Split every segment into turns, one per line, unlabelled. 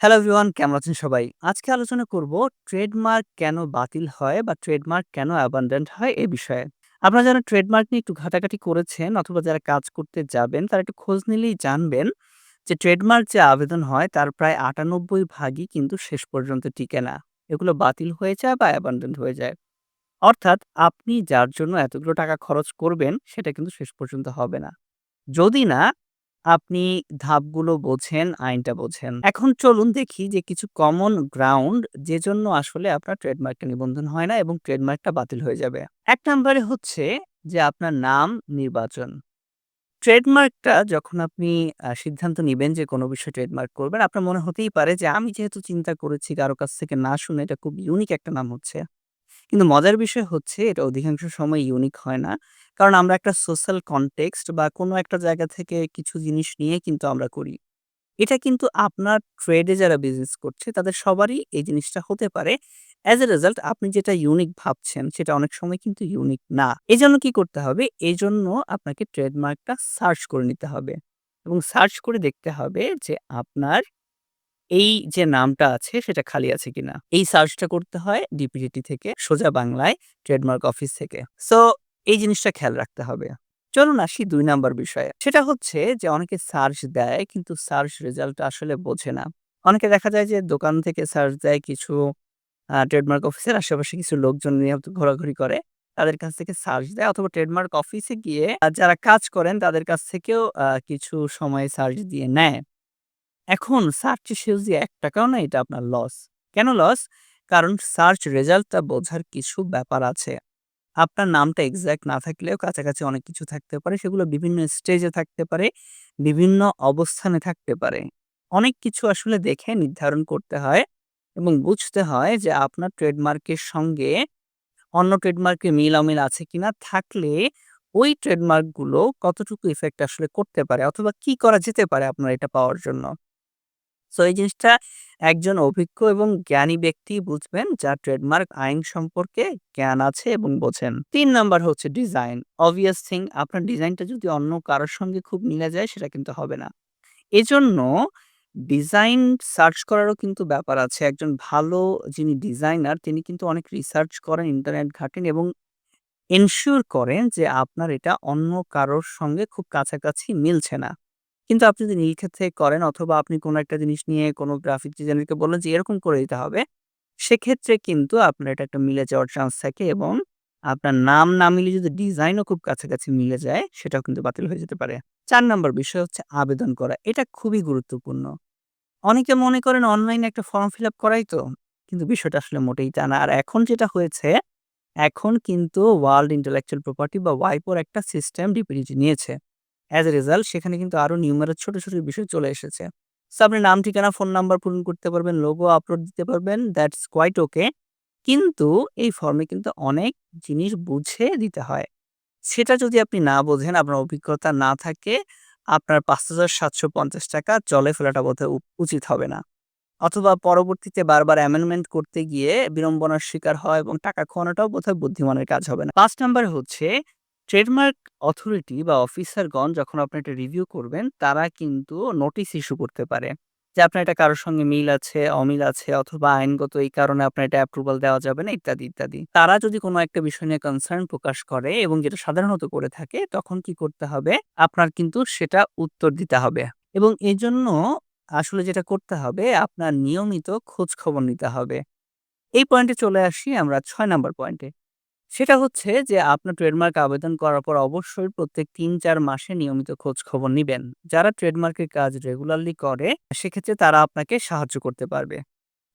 Hello everyone, কেমন আছেন সবাই? আজকে আলোচনা করব ট্রেডমার্ক কেন বাতিল হয় বা ট্রেডমার্ক কেন অ্যাবান্ডন্ড হয় এ বিষয়ে। আপনারা যারা ট্রেডমার্ক নিয়ে একটু ঘাটাঘাটি করেছেন অথবা যারা কাজ করতে যাবেন, তারা একটু খোঁজ নিলেই জানবেন যে ট্রেডমার্ক যে আবেদন হয়, তার প্রায় ৯৮ ভাগই কিন্তু শেষ পর্যন্ত টিকে না। এগুলো বাতিল হয়ে যায় বা অ্যাবান্ডন্ড হয়ে যায়। অর্থাৎ আপনি যার জন্য এতগুলো টাকা খরচ করবেন, সেটা কিন্তু শেষ পর্যন্ত হবে না। যদি না আপনি ধাপগুলো বোঝেন, আইনটা বোঝেন। এখন চলুন দেখি যে কিছু কমন গ্রাউন্ড যেজন্য আসলে আপনার ট্রেডমার্কটা নিবন্ধন হয় না এবং ট্রেডমার্কটা বাতিল হয়ে যাবে। ১ নম্বরে হচ্ছে যে আপনার নাম নির্বাচন। ট্রেডমার্কটা যখন আপনি সিদ্ধান্ত নিবেন যে কোনো বিষয়ে ট্রেডমার্ক করবেন, আপনার মনে হতেই পারে যে আমি যেহেতু চিন্তা করেছি কারও কাছ থেকে না শুনে এটা খুব ইউনিক একটা নাম হচ্ছে। কিন্তু মজার বিষয় হচ্ছে এটা অধিকাংশ সময় ইউনিক হয় না। কারণ আমরা একটা সোশ্যাল কনটেক্সট বা কোনো একটা জায়গা থেকে কিছু জিনিস নিয়ে কিন্তু আমরা করি। এটা কিন্তু আপনার ট্রেডে যারা বিজনেস করছে, তাদের সবারই এই জিনিসটা হতে পারে। অ্যাজ এ রেজাল্ট আপনি যেটা ইউনিক ভাবছেন, সেটা অনেক সময় কিন্তু ইউনিক না। এজন্য কি করতে হবে? এই জন্য আপনাকে ট্রেডমার্কটা সার্চ করে নিতে হবে এবং সার্চ করে দেখতে হবে যে আপনার এই যে নামটা আছে, সেটা খালি আছে কিনা। এই সার্চটা করতে হয় ডিপিডিটি থেকে, সোজা বাংলায় ট্রেডমার্ক অফিস থেকে। সো এই জিনিসটা খেয়াল রাখতে হবে। চলুন আসি ২ নাম্বার বিষয়ে। সেটা হচ্ছে যে অনেকে সার্চ দেয়, কিন্তু সার্চ রেজাল্টটা আসলে বোঝে না। অনেকে দেখা যায় যে দোকান থেকে সার্চ দেয় কিছু ট্রেডমার্ক অফিসের আশেপাশে কিছু লোকজন নিয়ে ঘোরাঘুরি করে। তাদের কাছ থেকে সার্চ দেয় অথবা ট্রেডমার্ক অফিসে গিয়ে যারা কাজ করেন তাদের কাছ থেকেও কিছু সময় সার্চ দিয়ে নেয়। এখন সার্চ সে যদি ৳১ ও নেয় এটা আপনার লস। কেন লস? কারণ সার্চ রেজাল্টটা বোঝার কিছু ব্যাপার আছে। আপনার নামটা এক্স্যাক্ট না থাকলেও কাছাকাছি অনেক কিছু থাকতে পারে। সেগুলো বিভিন্ন স্টেজে থাকতে পারে, বিভিন্ন অবস্থানে থাকতে পারে। অনেক কিছু আসলে দেখে নির্ধারণ করতে হয় এবং বুঝতে হয় যে আপনার ট্রেডমার্কের সঙ্গে অন্য ট্রেডমার্কের মিল অমিল আছে কিনা। থাকলে ওই ট্রেডমার্কগুলো কতটুকু ইফেক্ট আসলে করতে পারে অথবা কি করা যেতে পারে আপনার এটা পাওয়ার জন্য। সো এই জিনিসটা একজন অভিজ্ঞ এবং জ্ঞানী ব্যক্তি বুঝবেন যার ট্রেডমার্ক আইন সম্পর্কে জ্ঞান আছে এবং বোঝেন। তিন নাম্বার হচ্ছে ডিজাইন। অবভিয়াস থিং আপনার ডিজাইনটা যদি অন্য কারোর সঙ্গে খুব মিলে যায় সেটা কিন্তু হবে না। এজন্য ডিজাইন সার্চ করারও কিন্তু ব্যাপার আছে। একজন ভালো যিনি ডিজাইনার তিনি কিন্তু অনেক রিসার্চ করেন, ইন্টারনেট ঘাটেন এবং এনশিওর করেন যে আপনার এটা অন্য কারোর সঙ্গে খুব কাছাকাছি মিলছে না। কিন্তু আপনি যদি থেকে করেন অথবা আপনি কোনো একটা জিনিস নিয়ে কোনো গ্রাফিক ডিজাইনারকে বললেন যে এরকম করে দিতে হবে। সেক্ষেত্রে কিন্তু আপনার এটা একটা মিলে যাওয়ার চান্স থাকে এবং আপনার নাম না মিলে যদি ডিজাইনও খুব কাছাকাছি মিলে যায় সেটাও কিন্তু বাতিল হয়ে যেতে পারে। চার নম্বর বিষয় হচ্ছে আবেদন করা। এটা খুবই গুরুত্বপূর্ণ। অনেকে মনে করেন অনলাইনে একটা ফর্ম ফিল আপ করাই তো। কিন্তু বিষয়টা আসলে মোটেই তা না। আর এখন যেটা হয়েছে, এখন কিন্তু ওয়ার্ল্ড ইন্টেলেকচুয়াল প্রপার্টি বা ওয়াইপোর একটা সিস্টেম ডিপিডিটি নিয়েছে। অ্যাজ এ রেজাল্ট সেখানে কিন্তু আরও নিউমেরাস ছোট, ছোট বিষয় চলে এসেছে। সো আপনি নাম, ঠিকানা, ফোন নাম্বার পূরণ করতে পারবেন, লোগো আপলোড দিতে পারবেন। That's quite okay. কিন্তু এই ফর্মে কিন্তু অনেক জিনিস বুঝে দিতে হয়। সেটা যদি আপনি না বোঝেন, আপনার অভিজ্ঞতা না থাকে, আপনার ৳৫,৭৫০ জলে ফেলাটা উ উচিত হবে না। অথবা পরবর্তীতে বারবার অ্যামেন্ডমেন্ট করতে গিয়ে বিড়ম্বনার শিকার হয় এবং টাকা খোয়ানোটাও বোধহয় বুদ্ধিমানের কাজ হবে না। ৫ নাম্বারে হচ্ছে ট্রেডমার্ক অথরিটি বা অফিসারগণ যখন আপনি এটা রিভিউ করবেন তারা কিন্তু নোটিশ ইস্যু করতে পারে। যে আপনার এটা কারোর সঙ্গে মিল আছে, অমিল আছে অথবা আইনগত এই কারণে আপনার এটা অ্যাপ্রুভাল দেওয়া যাবে না ইত্যাদি, ইত্যাদি। তারা যদি কোনো একটা বিষয় নিয়ে কনসার্ন প্রকাশ করে এবং যেটা সাধারণত করে থাকে তখন কি করতে হবে? আপনার কিন্তু সেটা উত্তর দিতে হবে এবং এজন্য আসলে যেটা করতে হবে আপনার নিয়মিত খোঁজ খবর নিতে হবে। এই পয়েন্টে চলে আসি আমরা ছয় নাম্বার পয়েন্টে। সেটা হচ্ছে যে, আপনার ট্রেডমার্ক আবেদন করার পর অবশ্যই প্রত্যেক ৩-৪ মাসে নিয়মিত খোঁজ খবর নিবেন। যারা ট্রেডমার্কের কাজ রেগুলারলি করে, সেক্ষেত্রে তারা আপনাকে সাহায্য করতে পারবে।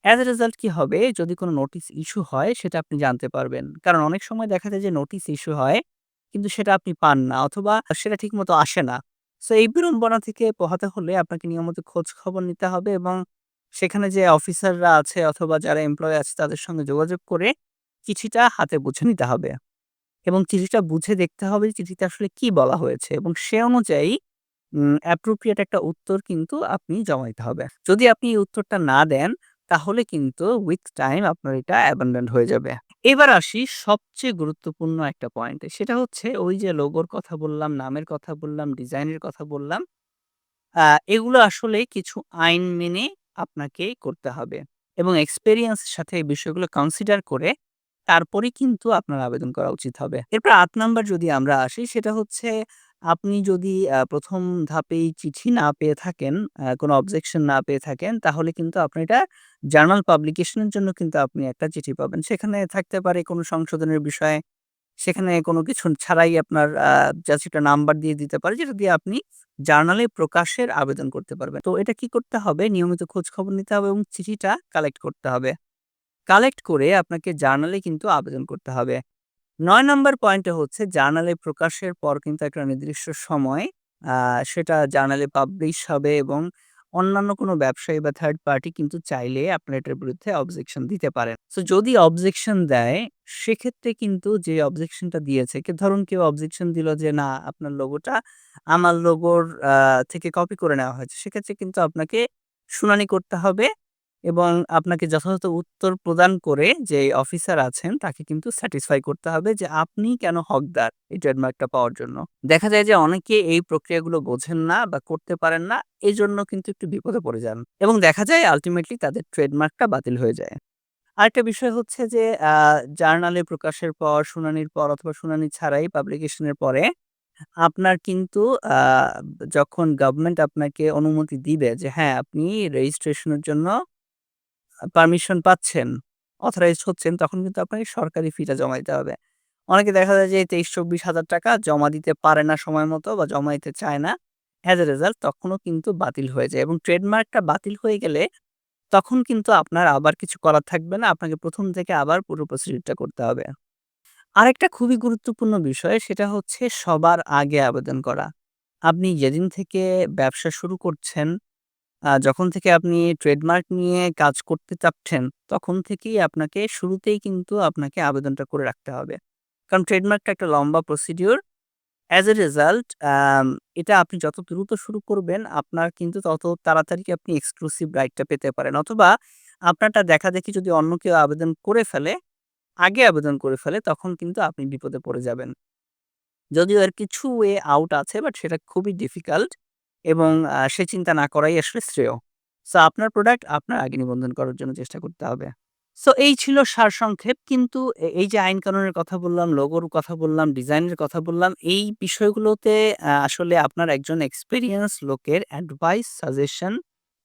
অ্যাজ এ রেজাল্ট কি হবে? যদি কোনো নোটিশ ইস্যু হয়, সেটা আপনি জানতে পারবেন। কারণ অনেক সময় দেখা যায় যে নোটিশ ইস্যু হয়, কিন্তু সেটা আপনি পান না অথবা সেটা ঠিকমতো আসে না। সো এই বিড়ম্বনা থেকে পোহাতে হলে আপনাকে নিয়মিত খোঁজ খবর নিতে হবে এবং সেখানে যে অফিসাররা আছে অথবা যারা এমপ্লয়ি আছে, তাদের সঙ্গে যোগাযোগ করে চিঠিটা হাতে বুঝে নিতে হবে এবং চিঠিটা বুঝে দেখতে হবে চিঠিতে আসলে কি বলা হয়েছে এবং সে অনুযায়ী অ্যাপ্রোপ্রিয়েট একটা উত্তর কিন্তু আপনি জমা দিতে হবে। যদি আপনি এই উত্তরটা না দেন তাহলে কিন্তু উইথ টাইম আপনার এটা অ্যাবান্ডন্ড হয়ে যাবে। এবার আসি সবচেয়ে গুরুত্বপূর্ণ একটা পয়েন্টে। সেটা হচ্ছে ওই যে লোগোর কথা বললাম, নামের কথা বললাম, ডিজাইনের কথা বললাম। এগুলো আসলে কিছু আইন মেনে আপনাকে করতে হবে এবং এক্সপেরিয়েন্স এর সাথে এই বিষয়গুলো কনসিডার করে তারপরেই কিন্তু আপনার আবেদন করা উচিত হবে। এরপর ৮ নাম্বার যদি আমরা আসি সেটা হচ্ছে আপনি যদি ১ম ধাপেই চিঠি না পেয়ে থাকেন, কোনো অবজেকশন না পেয়ে থাকেন তাহলে কিন্তু আপনি এটা জার্নাল পাবলিকেশন এর জন্য কিন্তু আপনি একটা চিঠি পাবেন। সেখানে থাকতে পারে কোনো সংশোধনের বিষয়, সেখানে কোনো কিছু ছাড়াই আপনার আ জাস্ট একটা নাম্বার দিয়ে দিতে পারে যেটা দিয়ে আপনি জার্নালে প্রকাশের আবেদন করতে পারবেন। তো এটা কি করতে হবে? নিয়মিত খোঁজখবর নিতে হবে এবং চিঠিটা কালেক্ট করতে হবে। কালেক্ট করে আপনাকে জার্নালে কিন্তু আবেদন করতে হবে। নয় নম্বর পয়েন্টে হচ্ছে, জার্নালে প্রকাশের পর কিন্তু একটা নির্দিষ্ট সময় সেটা জার্নালে পাবলিশ হবে এবং অন্যান্য কোনো ব্যবসায়ী বা থার্ড পার্টি কিন্তু চাইলে আপনার এটার বিরুদ্ধে অবজেকশন দিতে পারেন। সো যদি অবজেকশন দেয়, সেক্ষেত্রে কিন্তু যে অবজেকশনটা দিয়েছে, কে ধরুন কেউ অবজেকশন দিল যে, না, আপনার লোগোটা আমার লোগোর থেকে কপি করে নেওয়া হয়েছে। সেক্ষেত্রে কিন্তু আপনাকে শুনানি করতে হবে এবং আপনাকে যথাযথ উত্তর প্রদান করে যে অফিসার আছেন তাকে কিন্তু স্যাটিসফাই করতে হবে যে আপনি কেন হকদার এই ট্রেডমার্কটা পাওয়ার জন্য। দেখা যায় যে অনেকে এই প্রক্রিয়াগুলো বোঝেন না বা করতে পারেন না। এজন্য কিন্তু একটু বিপদে পড়ে যান এবং দেখা যায় আল্টিমেটলি তাদের ট্রেডমার্কটা বাতিল হয়ে যায়। আরেকটা বিষয় হচ্ছে যে জার্নালে প্রকাশের পর, শুনানির পর অথবা শুনানি ছাড়াই পাবলিকেশনের পরে আপনার কিন্তু যখন গভর্নমেন্ট আপনাকে অনুমতি দিবে যে হ্যাঁ, আপনি রেজিস্ট্রেশনের জন্য পারমিশন পাচ্ছেন, অথরাইজড হচ্ছেন তখন কিন্তু আপনাকে সরকারি ফিটা জমা দিতে হবে। অনেকে দেখা যায় যে ২৩-২৪ হাজার টাকা জমা দিতে পারে না সময় মতো বা জমা দিতে চায় না। অ্যাজ এ রেজাল্ট তখনও কিন্তু বাতিল হয়ে যায় এবং ট্রেডমার্কটা বাতিল হয়ে গেলে তখন কিন্তু আপনার আবার কিছু করার থাকবে না। আপনাকে প্রথম থেকে আবার পুরো প্রসিডিউরটা করতে হবে। আরেকটা খুবই গুরুত্বপূর্ণ বিষয় সেটা হচ্ছে সবার আগে আবেদন করা। আপনি যেদিন থেকে ব্যবসা শুরু করছেন, যখন থেকে আপনি ট্রেডমার্ক নিয়ে কাজ করতে চাচ্ছেন, তখন থেকেই আপনাকে শুরুতেই কিন্তু আপনাকে আবেদনটা করে রাখতে হবে। কারণ ট্রেডমার্কটা একটা লম্বা প্রসিডিউর। অ্যাজ এ রেজাল্ট এটা আপনি যত দ্রুত শুরু করবেন আপনার কিন্তু তত তাড়াতাড়ি আপনি এক্সক্লুসিভ রাইটটা পেতে পারেন অথবা আপনারটা দেখাদেখি যদি অন্য কেউ আবেদন করে ফেলে, আগে আবেদন করে ফেলে তখন কিন্তু আপনি বিপদে পড়ে যাবেন। যদিও এর কিছু ওয়ে আউট আছে বাট সেটা খুবই ডিফিকাল্ট এবং সে চিন্তা না করাই আসলে শ্রেয়। সো আপনার প্রোডাক্ট আপনার আগে নিবন্ধন করার জন্য চেষ্টা করতে হবে। সো এই ছিল সারসংক্ষেপ কিন্তু এই যে আইন কানুনের কথা বললাম, লোগোর কথা বললাম, ডিজাইনের কথা বললাম, এই বিষয়গুলোতে আসলে আপনার একজন এক্সপিরিয়েন্স লোকের অ্যাডভাইস, সাজেশন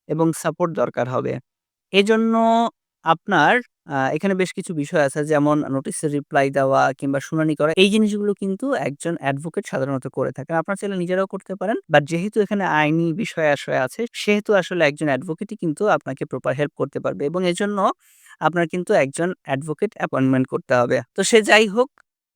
এবং সাপোর্ট দরকার হবে। এজন্য আপনার এখানে বেশ কিছু বিষয় আছে যেমন নোটিসের রিপ্লাই দেওয়া কিংবা শুনানি করা। এই জিনিসগুলো কিন্তু একজন অ্যাডভোকেট সাধারণত করে থাকেন। আপনারা চাইলে নিজেরাও করতে পারেন। বাট যেহেতু এখানে আইনি বিষয়-আশয় আছে সেহেতু আসলে একজন অ্যাডভোকেটই কিন্তু আপনাকে প্রপার হেল্প করতে পারবে এবং এজন্য আপনার কিন্তু একজন অ্যাডভোকেট অ্যাপয়েন্টমেন্ট করতে হবে। তো সে যাই হোক,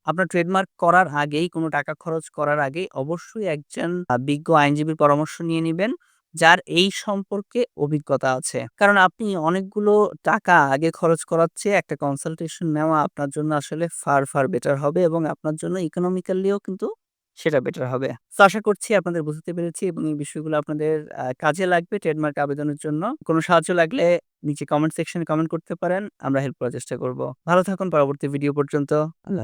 আপনার ট্রেডমার্ক করার আগেই কোনো টাকা খরচ করার আগেই অবশ্যই একজন বিজ্ঞ আইনজীবীর পরামর্শ নিয়ে নিবেন, যার এই সম্পর্কে অভিজ্ঞতা আছে। কারণ আপনি অনেকগুলো টাকা আগে খরচ করার চেয়ে একটা কনসালটেশন নেওয়া আপনার জন্য আসলে ফার, ফার বেটার হবে এবং আপনার জন্য ইকোনমিক্যালিও কিন্তু সেটা বেটার হবে। সো আশা করছি আপনাদের বুঝতে পেরেছি এবং এই বিষয়গুলো আপনাদের কাজে লাগবে ট্রেডমার্ক আবেদনের জন্য। কোনো সাহায্য লাগলে নিচে কমেন্ট সেকশনে কমেন্ট করতে পারেন। আমরা হেল্প করার চেষ্টা করব। ভালো থাকুন পরবর্তী ভিডিও পর্যন্ত। আল্লাহ